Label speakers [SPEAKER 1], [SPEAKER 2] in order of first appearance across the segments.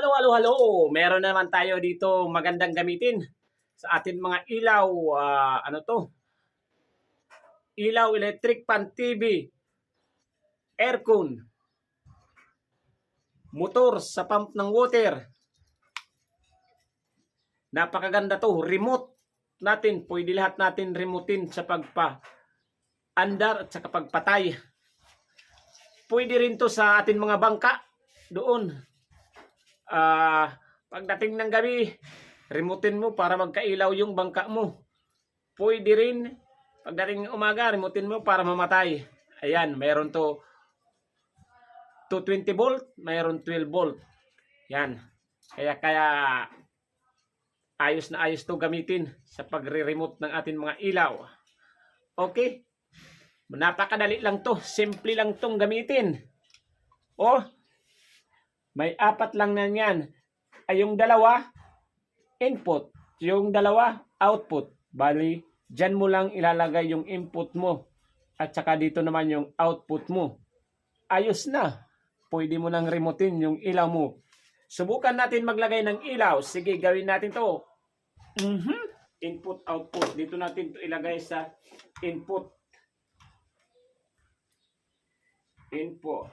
[SPEAKER 1] halo, halo, halo. Meron naman tayo dito magandang gamitin sa atin mga ilaw. ah, ano to? Ilaw, electric pan, TV, aircon, motor sa pump ng water. Napakaganda to. Remote natin. Pwede lahat natin remotein sa pagpa andar at sa pagpatay. Pwede rin to sa atin mga bangka doon. Ah, pagdating ng gabi, remotein mo para magkailaw yung bangka mo. Pwede rin pagdating ng umaga, remotein mo para mamatay. Ayan, mayroon to 220 volt, mayroon 12 volt. Yan. Kaya kaya ayos na ayos to gamitin sa pagre-remote ng ating mga ilaw. Okay? Napakadali lang to. Simple lang tong gamitin. Oh, may apat lang na yan. Ay yung dalawa, input. Yung dalawa, output. Bali, dyan mo lang ilalagay yung input mo. At saka dito naman yung output mo. Ayos na. Pwede mo nang remotein yung ilaw mo. Subukan natin maglagay ng ilaw. Sige, gawin natin to. Mhm. Input, output. Dito natin to ilagay sa input. Input.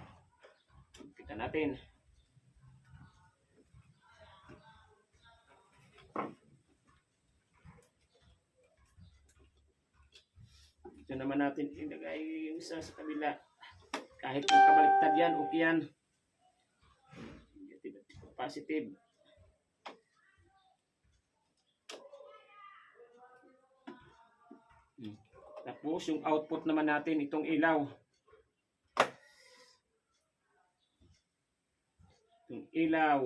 [SPEAKER 1] Kita natin. Ito naman natin ilagay yung isa sa kabila. Kahit yung kabaliktad yan, okay yan. Positive. Tapos yung output naman natin, itong ilaw. Itong ilaw.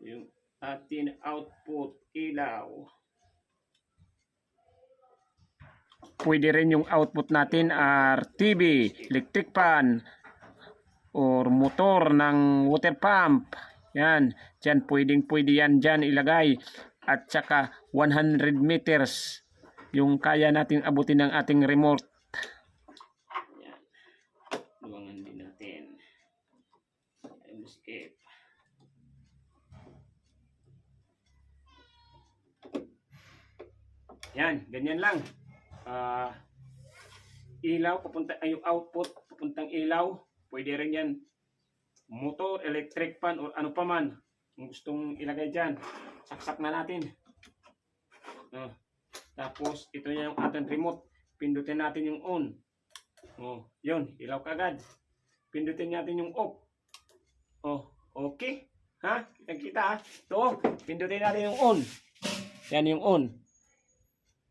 [SPEAKER 1] Yung atin output ilaw. Pwede rin yung output natin are TV, electric fan, or motor ng water pump. Yan. Diyan, pwedeng pwede yan dyan ilagay. At saka 100 meters yung kaya nating abutin ng ating remote. Yan. Luwangan din natin. Escape. Yan, ganyan lang. Ah, ilaw, papunta, ay, yung output, papuntang ilaw, pwede rin yan. Motor, electric fan, o ano pa man. Kung gustong ilagay dyan, saksak na natin. Oh. Tapos, ito na yung ating remote. Pindutin natin yung on. Oh, yun, ilaw kagad. Pindutin natin yung off. Oh, okay. Ha? Kita-kita ha? Ito, pindutin natin yung on. Yan yung on.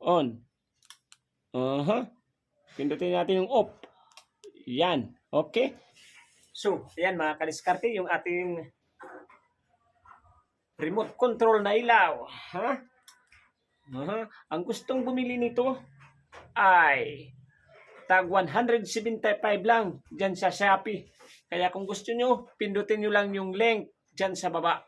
[SPEAKER 1] On. Aha. Pindutin natin yung off. Yan. Okay. So, ayan mga kadiskarte, yung ating remote control na ilaw. Ha? Aha. Ang gustong bumili nito ay tag 175 lang dyan sa Shopee. Kaya kung gusto nyo, pindutin nyo lang yung link dyan sa baba.